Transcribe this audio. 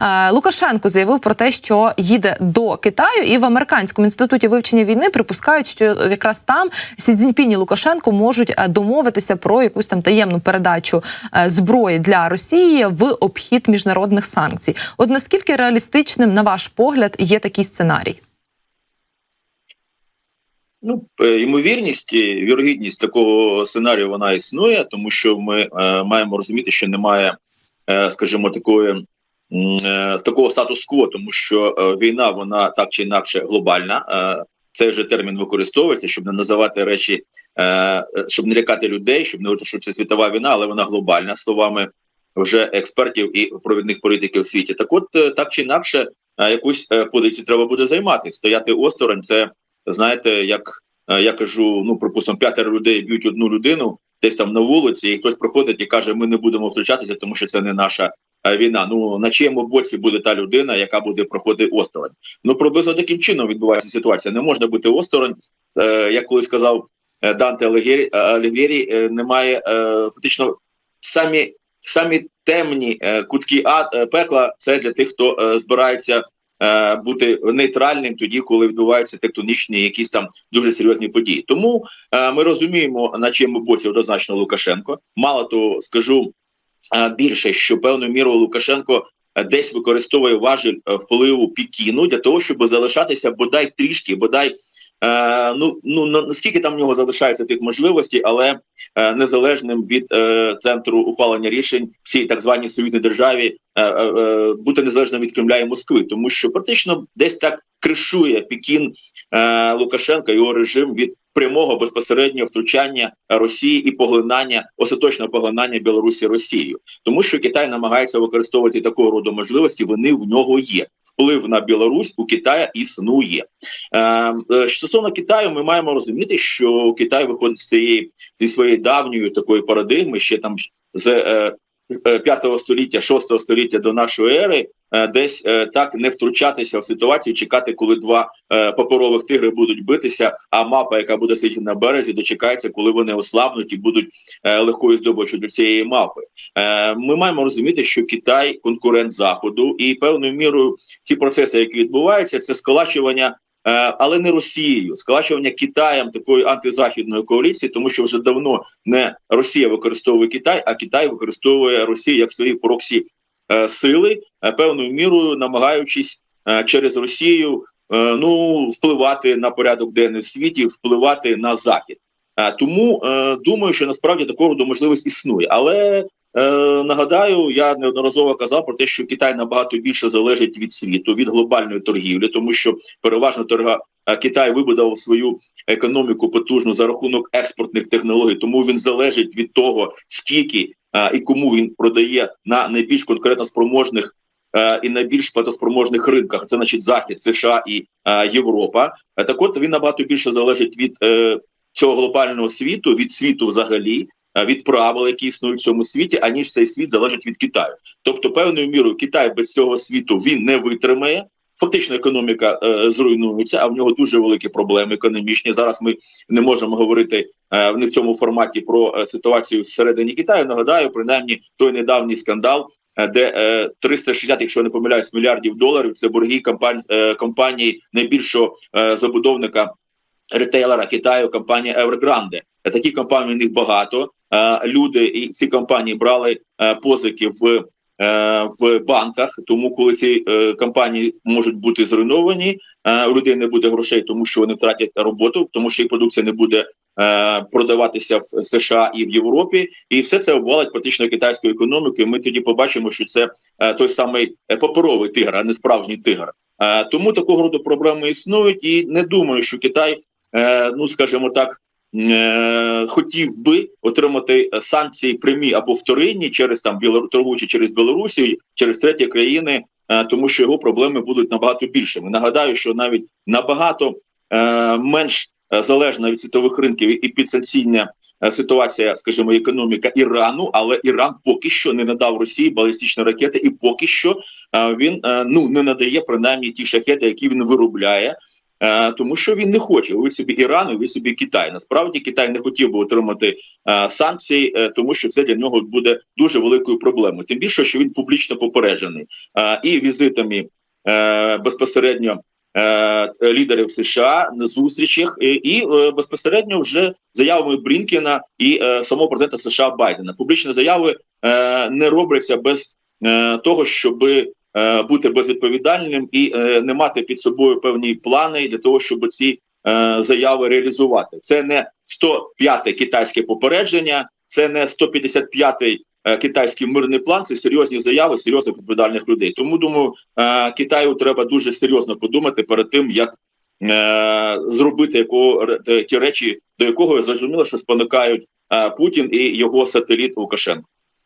Е, Лукашенко заявив про те, що їде до Китаю, і в американському інституті вивчення війни припускають, що якраз там Сі Цзіньпінь і Лукашенко можуть е, домовитися про якусь там таємну передачу е, зброї для Росії в обхід міжнародних санкцій. От наскільки реалістичним, на ваш погляд, є такий сценарій? Ну, ймовірність, вірогідність такого сценарію вона існує, тому що ми е, маємо розуміти, що немає, е, скажімо, такої такого статус-кво, тому що е, війна вона так чи інакше глобальна. Е, цей вже термін використовується, щоб не називати речі, е, е, щоб не лякати людей, щоб не говорити, що це світова війна, але вона глобальна словами вже експертів і провідних політиків в світі. Так, от е, так чи інакше, е, якусь е, позицію треба буде займати. Стояти осторонь, це знаєте, як е, я кажу, ну припустимо, п'ятеро людей б'ють одну людину десь там на вулиці, і хтось проходить і каже: Ми не будемо втручатися, тому що це не наша е, війна. Ну на чиєму боці буде та людина, яка буде проходити осторонь? Ну приблизно таким чином відбувається ситуація. Не можна бути осторонь, е, як колись сказав е, Данте е, немає е, фактично самі. Самі темні е, кутки а е, пекла це для тих, хто е, збирається е, бути нейтральним тоді, коли відбуваються тектонічні якісь там дуже серйозні події. Тому е, ми розуміємо, на чому боці однозначно Лукашенко. Мало того, скажу е, більше, що певною мірою Лукашенко е, десь використовує важіль е, впливу Пікіну для того, щоб залишатися бодай трішки, бодай. Е, ну ну на- наскільки там в нього залишається тих можливостей, але е, незалежним від центру ухвалення рішень в цій так званій союзній державі бути незалежним від Кремля і Москви, тому що практично десь так кришує Пекін е, Лукашенка його режим від прямого безпосереднього втручання Росії і поглинання остаточного поглинання Білорусі Росією, тому що Китай намагається використовувати такого роду можливості. Вони в нього є. Вплив на Білорусь у Китая існує. Е, е, Стосовно Китаю, ми маємо розуміти, що Китай виходить з цієї зі своєї давньої такої парадигми, ще там з е, 5 століття, 6 століття до нашої ери, е, десь е, так не втручатися в ситуацію, чекати, коли два е, паперових тигри будуть битися, а мапа, яка буде сидіти на березі, дочекається, коли вони ослабнуть і будуть е, легкою здобиччю для цієї мапи. Е, Ми маємо розуміти, що Китай конкурент заходу, і певною мірою ці процеси, які відбуваються, це сколачування. Е, але не Росією, сколачування Китаєм такої антизахідної коаліції, тому що вже давно не Росія використовує Китай, а Китай використовує Росію як свої проксі е, сили, е, певною мірою намагаючись через Росію ну впливати на порядок денний в світі, впливати на захід. Тому думаю, що насправді такого роду можливість існує, але нагадаю, я неодноразово казав про те, що Китай набагато більше залежить від світу, від глобальної торгівлі, тому що переважно торга е, Китай вибудував свою економіку потужну за рахунок експортних технологій. Тому він залежить від того, скільки е, і кому він продає на найбільш конкретно спроможних. е, І найбільш платоспроможних ринках це значить Захід, США і е, Європа. Е, Так, от він набагато більше залежить від е, цього глобального світу, від світу взагалі, е, від правил, які існують в цьому світі, аніж цей світ залежить від Китаю. Тобто, певною мірою Китай без цього світу він не витримає. Фактично, економіка е, зруйнується, а в нього дуже великі проблеми економічні. Зараз ми не можемо говорити е, в цьому форматі про е, ситуацію всередині Китаю. Нагадаю, принаймні той недавній скандал, е, де е, 360, якщо не помиляюсь, мільярдів доларів це борги компанії, е, компанії найбільшого е, забудовника ретейлера Китаю, компанія Evergrande. Е, Такі компанії в них багато. Е, Люди і ці компанії брали е, позики в. е, В банках, тому коли ці е, компанії можуть бути зруйновані, у людей не буде грошей, тому що вони втратять роботу, тому що їх продукція не буде продаватися в США і в Європі, і все це обвалить практично китайську економіку. І Ми тоді побачимо, що це той самий паперовий тигр, а не справжній тигр. Тому такого роду проблеми існують, і не думаю, що Китай, ну скажімо так, е, хотів би отримати санкції прямі або вторинні через там торгуючи через Білорусію, через треті країни, е, тому що його проблеми будуть набагато більшими. Нагадаю, що навіть набагато е, менш е, залежна від світових ринків і підсанкційна ситуація, скажімо, економіка Ірану, але Іран поки що не надав Росії балістичні ракети, і поки що він ну не надає принаймні ті шахети, які він виробляє. Е, тому що він не хоче. Ви собі Іран, ви собі Китай. Насправді Китай не хотів би отримати е, санкцій, е, тому що це для нього буде дуже великою проблемою. Тим більше, що він публічно попереджений і візитами безпосередньо. Лідерів США на зустрічах і, і безпосередньо вже заявами Брінкена і самого президента США Байдена. Публічні заяви е, не робляться без е, того, щоби е, бути безвідповідальним і е, не мати під собою певні плани для того, щоб ці е, заяви реалізувати. Це не 105-те китайське попередження, це не 155-й е, китайський мирний план. Це серйозні заяви серйозних відповідальних людей. Тому думаю, е, Китаю треба дуже серйозно подумати перед тим, як е, зробити якого ті речі, до якого зрозуміло, що спонукають е, Путін і його сателіт Лукашенко.